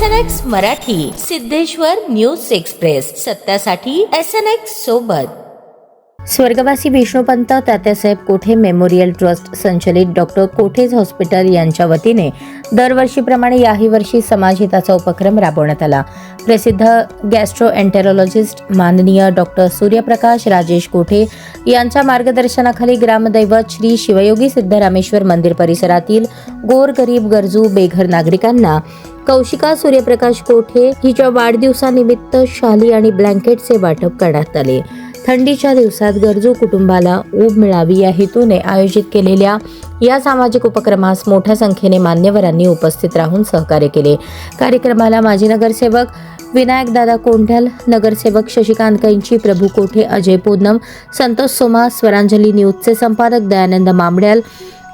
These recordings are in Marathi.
S N X Marathi Siddheshwar news express. सत्यासाठी S N X सोबत. स्वर्गवासी विष्णुपंत तात्यासाहेब कोठे मेमोरियल ट्रस्ट संचलित डॉक्टर कोठेज हॉस्पिटल यांच्या वतीने दरवर्षीप्रमाणे याही वर्षी समाजहिताचा उपक्रम राबवण्यात आला. प्रसिद्ध गॅस्ट्रो एन्टेरोलॉजिस्ट माननीय डॉक्टर सूर्यप्रकाश राजेश कोठे यांच्या मार्गदर्शनाखाली ग्रामदैवत श्री शिवयोगी सिद्धरामेश्वर मंदिर परिसरातील गोरगरीब गरजू बेघर नागरिकांना कौशिका सूर्यप्रकाश कोठे हिच्या वाढदिवसानिमित्त शाली आणि ब्लँकेटचे वाटप करण्यात आले. थंडीच्या दिवसात गरजू कुटुंबाला ऊब मिळावी या हेतूने आयोजित केलेल्या या सामाजिक उपक्रमास मोठ्या संख्येने मान्यवरांनी उपस्थित राहून सहकार्य केले. कार्यक्रमाला माजी नगरसेवक विनायक दादा कोंढल नगरसेवक शशिकांत कैंची प्रभू कोठे अजय पूनम संतोष सोमा स्वरांजली न्यूजचे संपादक दयानंद मामड्याल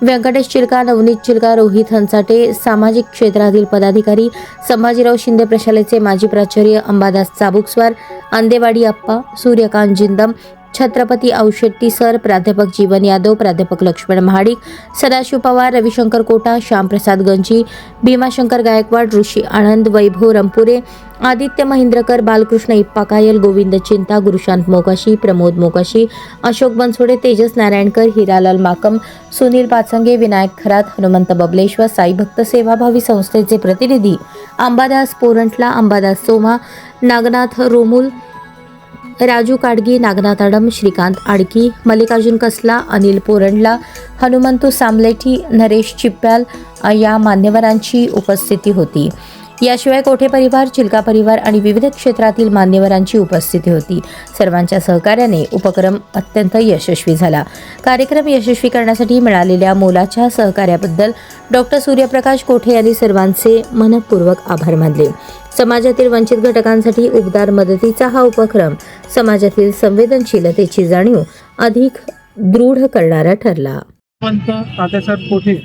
व्यंकटेश चिलका नवनीत चिलका रोहित हंसाटे सामाजिक क्षेत्रातील पदाधिकारी संभाजीराव शिंदे प्रशालेचे माजी प्राचार्य अंबादास चाबुकस्वार आंदेवाडी अप्पा सूर्यकांत जिंदम छत्रपती औशेट्टी सर प्राध्यापक जीवन यादव प्राध्यापक लक्ष्मण महाडिक सदाशिव पवार रविशंकर कोटा श्यामप्रसाद गंजी भीमाशंकर गायकवाड ऋषी आनंद वैभव रंपुरे आदित्य महिंद्रकर बालकृष्ण इप्पा कायल गोविंद चिंता गुरुशांत मोकाशी प्रमोद मोकाशी अशोक बनसोडे तेजस नारायणकर हिरालाल माकम सुनील पाचंगे विनायक खरात हनुमंत बबलेश्वर साई भक्त सेवाभावी संस्थेचे प्रतिनिधी अंबादास पोरंटला अंबादास सोमा नागनाथ रोमुल राजू काडगी नागनाथ आडम श्रीकांत आडकी मल्लिकार्जुन कसला अनिल पोरंडला हनुमंतू सामलेठी नरेश चिप्प्याल या मान्यवरांची उपस्थिती होती. याशिवाय कोठे परिवार चिलका परिवार आणि विविध क्षेत्रातील मान्यवरांची उपस्थिती होती. सर्वांच्या सहकार्याने उपक्रम अत्यंत यशस्वी झाला. कार्यक्रम यशस्वी करण्यासाठी मिळालेल्या मोलाच्या सहकार्याबद्दल डॉक्टर सूर्यप्रकाश कोठे यांनी सर्वांचे मनपूर्वक आभार मानले. समाजातील वंचित घटकांसाठी उबदार मदतीचा हा उपक्रम समाजातील संवेदनशीलतेची जाणीव अधिक दृढ करणारा ठरला. Tatyasaheb Kothe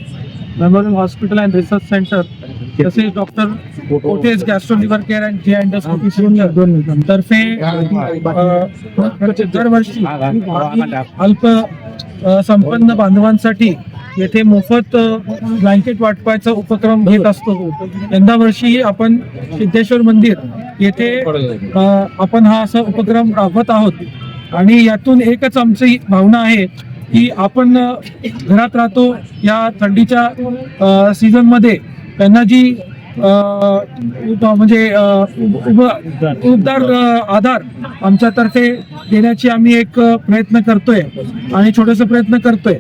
memorial hospital and research centre तसेच doctor Kothe's gastro liver care and G endoscopy centre तर्फे दरवर्षी अल्प संपन्न बांधवांसाठी येथे मोफत ब्लँकेट वाटपायचा उपक्रम घेत असतो. यंदा वर्षी आपण सिद्धेश्वर मंदिर येथे आपण हा असा उपक्रम राबवत आहोत. आणि यातून एकच आमची भावना आहे की आपण घरात राहतो या थंडीच्या सीझनमध्ये त्यांना जी म्हणजे उबदार आधार आमच्यातर्फे देण्याची आम्ही एक प्रयत्न करतोय आणि छोटेसे प्रयत्न करतोय.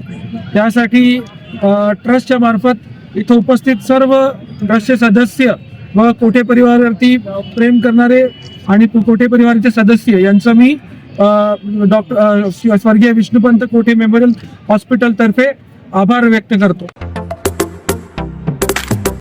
त्यासाठी ट्रस्टच्या मार्फत इथं उपस्थित सर्व ट्रस्टचे सदस्य व कोठे परिवारावरती प्रेम करणारे आणि कोठे परिवाराचे सदस्य यांचं मी डॉक्टर स्वर्गीय विष्णुपंत कोठे मेमोरियल हॉस्पिटल तर्फे आभार व्यक्त करतो.